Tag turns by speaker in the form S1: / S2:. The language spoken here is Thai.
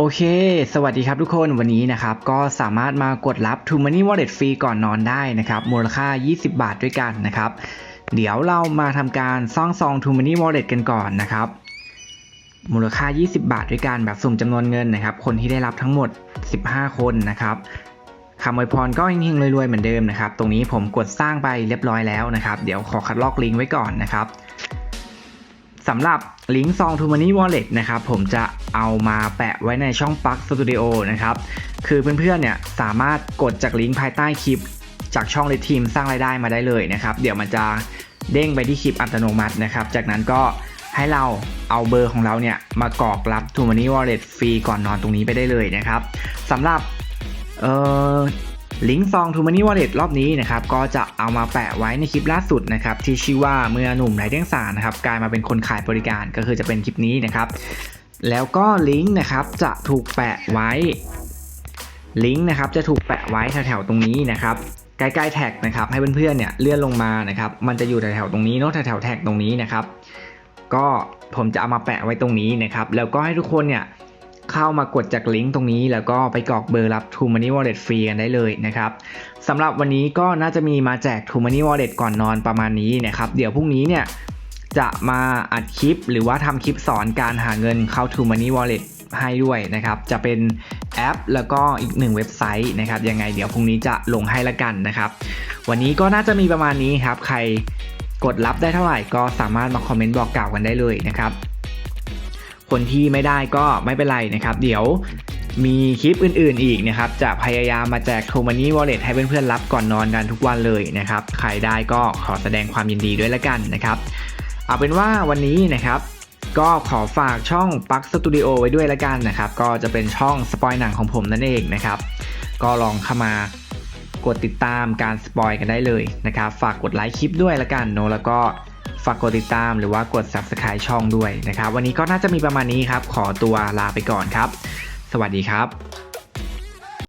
S1: โอเค สวัสดีครับทุกคน วันนี้นะครับ ก็สามารถมากดรับ t o Money Wallet ฟรีก่อนนอนได้นะครับ มูลค่า 20 บาทด้วยกันนะครับ เดี๋ยวเรามาทำการซ่องซอง t o Money Wallet กันก่อนนะครับ มูลค่า 20 บาทด้วยกันแบบสุ่มจำนวนเงินนะครับ คนที่ได้รับทั้งหมด 15 คนนะครับคำอวยพรก็เฮงๆรวยๆเหมือนเดิมนะครับ ตรงนี้ผมกดสร้างไปเรียบร้อยแล้วนะครับ เดี๋ยวขอคัดลอกลิงก์ไว้ก่อนนะครับ สำหรับลิงก์ซอง To Money Wallet นะครับผมจะเอามาแปะไว้ในช่อง Plug Studio นะครับ คือเพื่อนๆเนี่ยสามารถกดจากลิงก์ภายใต้คลิป จากช่องเลทีมสร้างรายได้มาได้เลยนะครับ เดี๋ยวมันจะเด้งไปที่คลิปอัตโนมัตินะครับ จากนั้นก็ให้เราเอาเบอร์ของเราเนี่ยมากรอกรับ To Money Wallet ฟรีก่อนนอนตรงนี้ไปได้เลยนะครับสำหรับเอ่อ ลิงก์ซอง To Money Wallet รอบนี้นะครับก็จะเอามาแปะไว้ในคลิปล่าสุดนะครับที่ชื่อว่าเมื่อหนุ่มไร้เดียงสานะครับกลายมาเป็นคนขายบริการก็คือจะเป็นคลิปนี้นะครับแล้วก็ลิงก์นะครับจะถูกแปะไว้ลิงก์นะครับจะถูกแปะไว้แถวๆตรงนี้นะครับใกล้ๆแท็กนะครับให้เพื่อนๆเนี่ยเลื่อนลงมานะครับมันจะอยู่แถวๆตรงนี้เนาะแถวๆแท็กตรงนี้นะครับก็ผมจะเอามาแปะไว้ตรงนี้นะครับแล้วก็ให้ทุกคนเนี่ย เข้ามากดจากลิงก์ตรงนี้ แล้วก็ไปกรอกเบอร์รับ True Money Wallet ฟรีกันได้เลยนะครับสำหรับวันนี้ก็น่าจะมีมาแจก True Money Wallet ก่อนนอนประมาณนี้นะครับเดี๋ยวพรุ่งนี้เนี่ยจะมาอัดคลิปหรือว่าทำคลิปสอนการหาเงินเข้า True Money Wallet ให้ด้วยนะครับ จะเป็นแอปแล้วก็อีกหนึ่งเว็บไซต์นะครับ ยังไงเดี๋ยวพรุ่งนี้จะลงให้ละกันนะครับ วันนี้ก็น่าจะมีประมาณนี้ครับ ใครกดรับได้เท่าไหร่ก็สามารถมาคอมเมนต์บอกกล่าวกันได้เลยนะครับ คนที่ไม่ได้ก็ไม่เป็นไรนะครับ เดี๋ยวมีคลิปอื่นๆอีกนะครับ จะพยายามมาแจก t o Money Wallet ให้เพื่อนๆรับก่อนนอนกันทุกวันเลยนะครับ ใครได้ก็ขอแสดงความยินดีด้วยละกันนะครับ เอาเป็นว่าวันนี้นะครับก็ขอฝากช่อง p ั k Studio ไว้ด้วยละกันนะครับ ก็จะเป็นช่องสปอยหนังของผมนั่นเองนะครับ ก็ลองเข้ามากดติดตามการสปอยกันได้เลยนะครับ ฝากกดไลค์คลิปด้วยละกันเนแล้วก็ากกดติดตามหรือว่ากด subscribe ช่องด้วยนะครับ วันนี้ก็น่าจะมีประมาณนี้ครับ ขอตัวลาไปก่อนครับ สวัสดีครับ